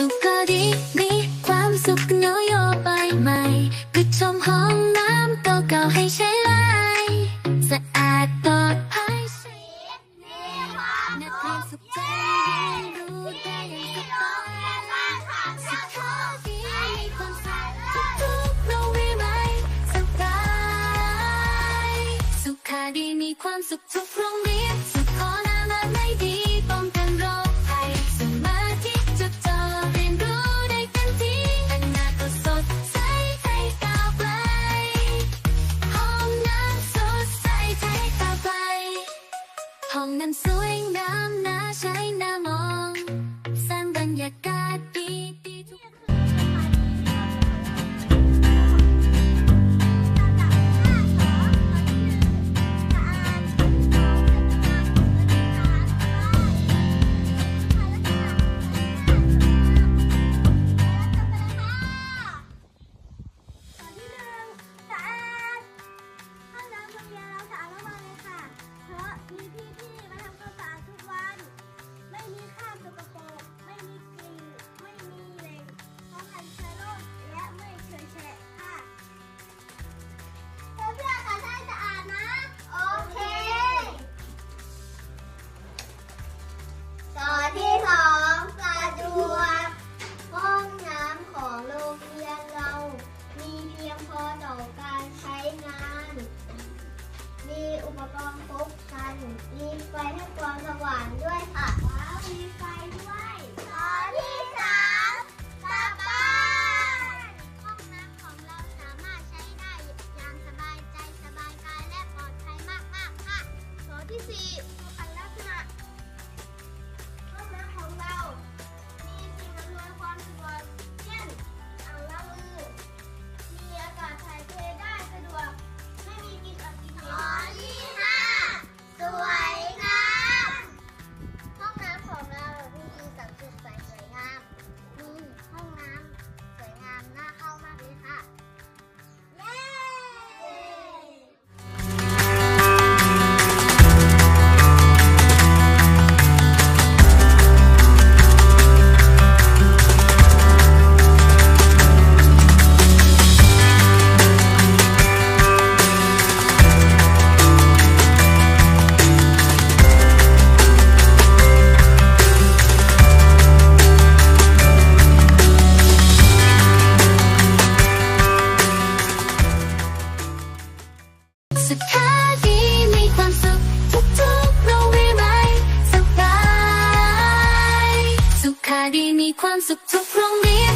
สุขก็ดีมีความสุขนโยบายใหม่ก็ชมห้องน้ำเก่าๆให้ใช้ไลสะอาดปลอดภัยใช้นักเรียนสุขใจเรียนรู้ได้อย่างสบายสุขภาพดีมีความสุขทุกๆโรงเรียนไหมสบายสุขาดีมีความสุขทุกโรงเรียน สวยงามน่าใช้ อุปกรณ์ครบครัน มีไฟให้ความสว่างด้วยค่ะว้าวมีไฟด้วยตอนที่สามกลับบ้านห้องน้ำของเราสามารถใช้ได้อย่างสบายใจสบายกายและปลอดภัยมากๆค่ะตอนที่สี่ สุขาดีมีความสุขทุกๆโรงเรียนไหมสบายสุขาดีมีความสุขทุกโรงเรียน